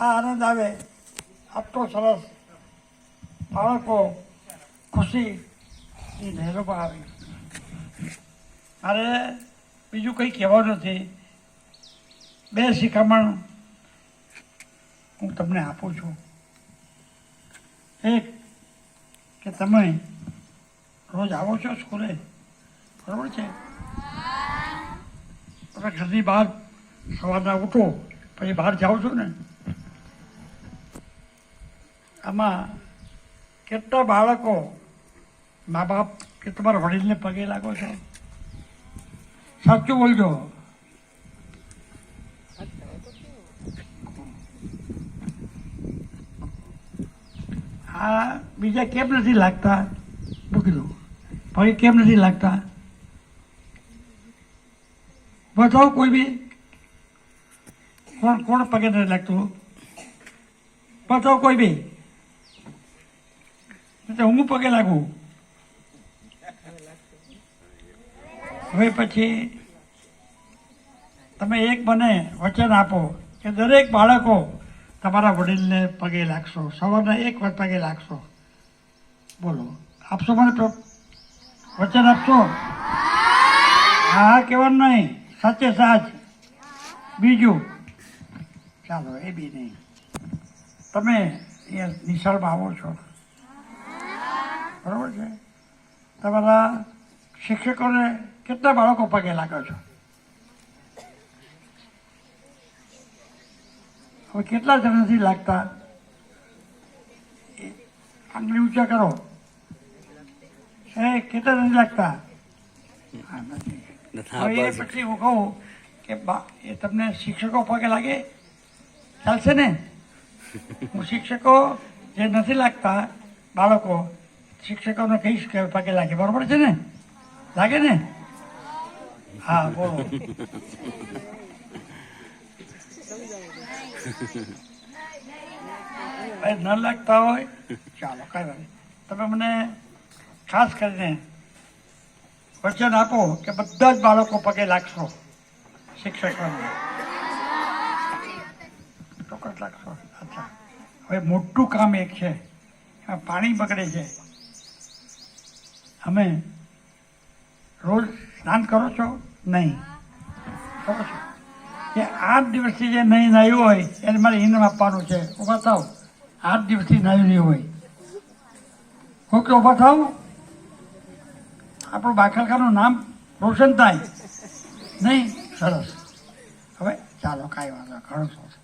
આ આનંદ આવે. આટલો સરસ બાળકો ખુશી લહેરોમાં આવી. મારે બીજું કંઈ કહેવાનું નથી. બે શિખામણ હું તમને આપું છું. એક, કે તમે રોજ આવો છો સ્કૂલે? બરાબર છે? તમે ઘરની બહાર સવારના ઉઠો, પછી બહાર જાઓ છો ને? આમાં કેટલા બાળકો મા બાપ કે તમારા વડીલને પગે લાગો છો? સાચું બોલજો. આ બીજા કેમ નથી લાગતા? મૂકી દો. પગે કેમ નથી લાગતા? બતાવો કોઈ બી. કોણ કોણ પગે નથી લાગતું? બતાવો કોઈ બી. હું પગે લાગુ હવે પછી તમે એક મને વચન આપો કે દરેક બાળકો તમારા વડીલને પગે લાગશો, સવારના એક વખત પગે લાગશો. બોલો, આપશો મને વચન આપશો? હા, કહેવાનું નહીં, સાચે સાચ. બીજું, ચાલો, એ બી નહીં. તમે અહીંયા નિશાળમાં આવો છો. બરાબર છે? તમારા શિક્ષકોને કેટલા બાળકો પગે લાગો છો? હવે કેટલા જણ નથી લાગતા આંગળી ઊંચા કરો. એ કેટલા નથી. લાગતા હા હવે એ પછી હું કહું કે બા એ તમને શિક્ષકો પગે લાગે? ચાલશે ને? હું શિક્ષકો જે નથી લાગતા બાળકો શિક્ષકોને કહીશ કે પગે લાગે. બરોબર છે ને? લાગે ને? હા, બોલો. ન લાગતા હોય, ચાલો, કઈ તમે મને ખાસ કરીને વચન આપો કે બધા જ બાળકો પગે લાગશો શિક્ષકોને. ચોક્કસ લાગશો. અચ્છા. હવે મોટું કામ એક છે. પાણી બગડે છે. અમે રોજ સ્નાન કરો છો? નહીં. કરો છો? કે આઠ દિવસથી જે નહીં નાહ્યું હોય, એને મારે ઇનામ આપવાનું છે. ઊભા થાવ આઠ દિવસથી નાહ્યું નહીં હોય. ઓકે ઊભા થાવ આપણું બાખલખાનું નામ રોશન થાય. નહીં? સરસ. હવે ચાલો, કાંઈ વાંધો ઘણો ઘણું